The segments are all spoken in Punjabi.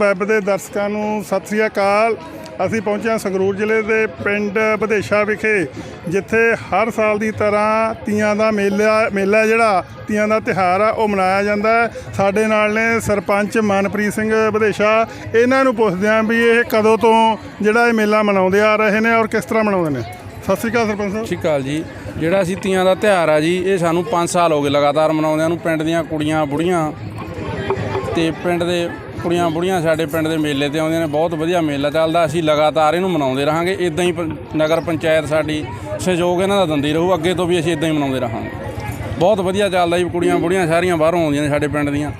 ਵੈਬ ਦੇ ਦਰਸ਼ਕਾਂ ਨੂੰ ਸਤਿ ਸ੍ਰੀ ਅਕਾਲ। ਅਸੀਂ ਪਹੁੰਚੇ ਹਾਂ ਸੰਗਰੂਰ ਜ਼ਿਲ੍ਹੇ ਦੇ ਪਿੰਡ ਵਿਦੇਸ਼ਾ ਵਿਖੇ, ਜਿੱਥੇ ਹਰ ਸਾਲ ਦੀ ਤਰ੍ਹਾਂ ਤੀਆਂ ਦਾ ਮੇਲਾ ਮੇਲਾ ਜਿਹੜਾ, ਤੀਆਂ ਦਾ ਤਿਹਾਰ ਆ, ਉਹ ਮਨਾਇਆ ਜਾਂਦਾ ਸਾਡੇ ਨਾਲ ਨੇ ਸਰਪੰਚ ਮਨਪ੍ਰੀਤ ਸਿੰਘ ਵਿਦੇਸ਼ਾ ਇਹਨਾਂ ਨੂੰ ਪੁੱਛਦੇ ਹਾਂ ਵੀ ਇਹ ਕਦੋਂ ਤੋਂ ਜਿਹੜਾ ਇਹ ਮੇਲਾ ਮਨਾਉਂਦੇ ਆ ਰਹੇ ਨੇ ਔਰ ਕਿਸ ਤਰ੍ਹਾਂ ਮਨਾਉਂਦੇ ਨੇ। ਸਤਿ ਸ੍ਰੀ ਅਕਾਲ ਸਰਪੰਚ ਸਾਹਿਬ। ਸਤਿ ਸ਼੍ਰੀ ਅਕਾਲ ਜੀ। ਜਿਹੜਾ ਅਸੀਂ ਤੀਆਂ ਦਾ ਤਿਉਹਾਰ ਆ ਜੀ, ਇਹ ਸਾਨੂੰ 5 ਸਾਲ ਹੋ ਗਏ ਲਗਾਤਾਰ ਮਨਾਉਂਦਿਆਂ ਨੂੰ, ਪਿੰਡ ਦੀਆਂ ਕੁੜੀਆਂ, ਬੁੜੀਆਂ ਤੇ ਪਿੰਡ ਦੇ ਕੁੜੀਆਂ ਬੁੜੀਆਂ ਸਾਡੇ ਪਿੰਡ ਦੇ ਮੇਲੇ ਤੇ ਆਉਂਦੀਆਂ ਨੇ, ਬਹੁਤ ਵਧੀਆ ਮੇਲਾ ਚੱਲਦਾ। ਅਸੀਂ ਲਗਾਤਾਰ ਇਹਨੂੰ ਮਨਾਉਂਦੇ ਰਹਾਂਗੇ। ਇਦਾਂ ਹੀ ਪੰ- ਨਗਰ ਪੰਚਾਇਤ ਸਾਡੀ ਸਹਿਯੋਗ ਇਹਨਾਂ ਦਾ ਦਿੰਦੀ ਰਹੂ। ਅੱਗੇ ਤੋਂ ਵੀ ਅਸੀਂ ਇਦਾਂ ਹੀ ਮਨਾਉਂਦੇ ਰਹਾਂਗੇ। ਬਹੁਤ ਵਧੀਆ ਚੱਲਦਾ ਜੀ, ਕੁੜੀਆਂ ਬੁੜੀਆਂ ਸਾਰੀਆਂ ਬਾਹਰੋਂ ਆਉਂਦੀਆਂ ਨੇ ਸਾਡੇ ਪਿੰਡ ਦੀਆਂ।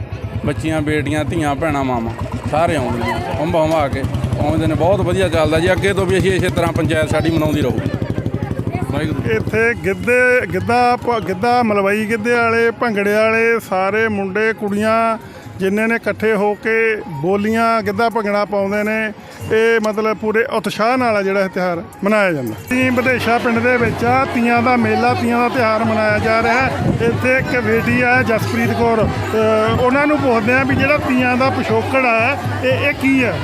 ਬੱਚੀਆਂ, ਬੇਟੀਆਂ, ਧੀਆਂ, ਭੈਣਾਂ, ਮਾਵਾਂ, ਸਾਰੇ ਆਉਂਦੇ ਨੇ। ਹੰਭਾ ਹੰਭਾ ਕੇ ਆਉਂਦੇ ਨੇ। ਬਹੁਤ ਵਧੀਆ ਚੱਲਦਾ ਜੀ। ਅੱਗੇ ਤੋਂ ਵੀ ਅਸੀਂ ਇਸੇ ਤਰ੍ਹਾਂ ਪੰਚਾਇਤ ਸਾਡੀ ਮਨਾਉਂਦੀ ਰਹੂਗੀ ਵਾਹਿਗੁਰੂ ਇੱਥੇ ਗਿੱਧੇ, ਗਿੱਧਾ ਪ- ਗਿੱਧਾ ਮਲਵਈ ਗਿੱਧੇ ਵਾਲੇ, ਭੰਗੜੇ ਵਾਲੇ, ਸਾਰੇ ਮੁੰਡੇ, ਕੁੜੀਆਂ ਜਿੰਨੇ ਨੇ ਇਕੱਠੇ ਹੋ ਕੇ ਬੋਲੀਆਂ ਗਿੱਧਾ ਭੰਗੜਾ ਪਾਉਂਦੇ ਨੇ, ਇਹ ਮਤਲਬ ਪੂਰੇ ਉਤਸ਼ਾਹ ਨਾਲ ਆ ਜਿਹੜਾ ਇਹ ਤਿਉਹਾਰ ਮਨਾਇਆ ਜਾਂਦਾ। ਤੀ ਵਿਦੇਸ਼ਾ ਪਿੰਡ ਦੇ ਵਿੱਚ ਆ, ਤੀਆਂ ਦਾ ਮੇਲਾ, ਤੀਆਂ ਦਾ ਤਿਉਹਾਰ ਮਨਾਇਆ ਜਾ ਰਿਹਾ ਹੈ। ਇੱਥੇ ਇੱਕ ਬੇਟੀ ਆ, ਜਸਪ੍ਰੀਤ ਕੌਰ ਉਹਨਾਂ ਨੂੰ ਪੁੱਛਦੇ ਆ ਵੀ ਜਿਹੜਾ ਤੀਆਂ ਦਾ ਪਿਛੋਕੜ ਆ, ਇਹ ਇਹ ਕੀ ਹੈ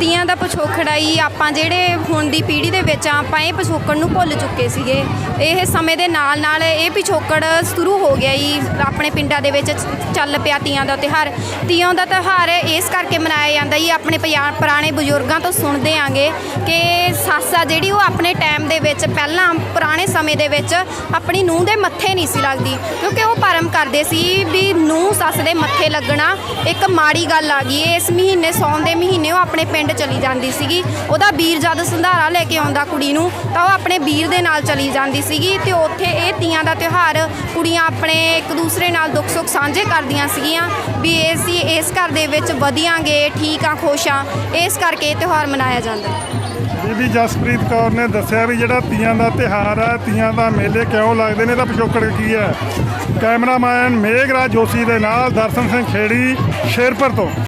ਤੀਆਂ ਦਾ ਪਿਛੋਕੜਾ ਹੀ ਆਪਾਂ ਜਿਹੜੇ ਹੁਣ ਦੀ ਪੀੜ੍ਹੀ ਦੇ ਵਿੱਚ ਆ, ਆਪਾਂ ਇਹ ਪਿਛੋਕੜ ਨੂੰ ਭੁੱਲ ਚੁੱਕੇ ਸੀਗੇ। ਇਹ ਸਮੇਂ ਦੇ ਨਾਲ ਨਾਲ ਇਹ ਪਿਛੋਕੜ ਸ਼ੁਰੂ ਹੋ ਗਿਆ ਜੀ ਆਪਣੇ ਪਿੰਡਾਂ ਦੇ ਵਿੱਚ ਚੱਲ ਪਿਆ ਤੀਆਂ ਦਾ ਤਿਉਹਾਰ। ਤੀਆਂ ਦਾ ਤਿਉਹਾਰ ਇਸ ਕਰਕੇ ਮਨਾਇਆ ਜਾਂਦਾ ਜੀ ਆਪਣੇ ਪਿਆ- ਪੁਰਾਣੇ ਬਜ਼ੁਰਗਾਂ ਤੋਂ ਸੁਣਦੇ ਆਂਗੇ ਕਿ ਸੱਸ ਆ ਜਿਹੜੀ ਉਹ ਆਪਣੇ ਟਾਈਮ ਦੇ ਵਿੱਚ ਪਹਿਲਾਂ ਪੁਰਾਣੇ ਸਮੇਂ ਦੇ ਵਿੱਚ ਆਪਣੀ ਨੂੰਹ ਦੇ ਮੱਥੇ ਨਹੀਂ ਸੀ ਲੱਗਦੀ। ਕਿਉਂਕਿ ਉਹ ਪਰਮ ਕਰਦੇ ਸੀ ਵੀ ਨੂੰਹ ਸੱਸ ਦੇ ਮੱਥੇ ਲੱਗਣਾ ਇੱਕ ਮਾੜੀ ਗੱਲ ਆ ਗਈ। ਇਸ ਮਹੀਨੇ ਸੌਣ ਦੇ ਮਹੀਨੇ ਉਹ ਆਪਣੇ ਪਿੰਡ ਚਲੀ ਜਾਂਦੀ ਸੀਗੀ। ਉਹਦਾ ਵੀਰ ਜਦ ਸੰਧਾਰਾ ਲੈ ਕੇ ਆਉਂਦਾ ਕੁੜੀ ਨੂੰ, ਤਾਂ ਉਹ ਆਪਣੇ ਵੀਰ ਦੇ ਨਾਲ ਚਲੀ ਜਾਂਦੀ ਸੀਗੀ ਤੇ ਉੱਥੇ ਇਹ ਤੀਆਂ ਦਾ ਤਿਉਹਾਰ ਕੁੜੀਆਂ ਆਪਣੇ ਇੱਕ ਦੂਸਰੇ ਨਾਲ ਦੁੱਖ ਸੁੱਖ ਸਾਂਝੇ ਕਰਦੀਆਂ ਸੀਗੀਆਂ ਵੀ ਅਸੀਂ ਇਸ ਘਰ ਦੇ ਵਿੱਚ ਵਧੀਆਂਗੇ, ਠੀਕ ਆ, ਖੁਸ਼ ਆ। ਇਸ ਕਰਕੇ ਇਹ ਤਿਉਹਾਰ ਮਨਾਇਆ ਜਾਂਦਾ ਬੀਬੀ ਜਸਪ੍ਰੀਤ ਕੌਰ ਨੇ ਦੱਸਿਆ ਵੀ ਜਿਹੜਾ ਤੀਆਂ ਦਾ ਤਿਹਾਰ ਹੈ ਤੀਆਂ ਦਾ ਮੇਲੇ ਕਿਉਂ ਲੱਗਦੇ ਨੇ ਤਾਂ ਪਿਛੋਕੜ ਕੀ ਹੈ? ਕੈਮਰਾਮੈਨ ਮੇਘਰਾਜ ਜੋਸ਼ੀ ਦੇ ਨਾਲ ਦਰਸ਼ਨ ਸਿੰਘ ਖੇੜੀ, ਸ਼ੇਰਪੁਰ ਤੋਂ।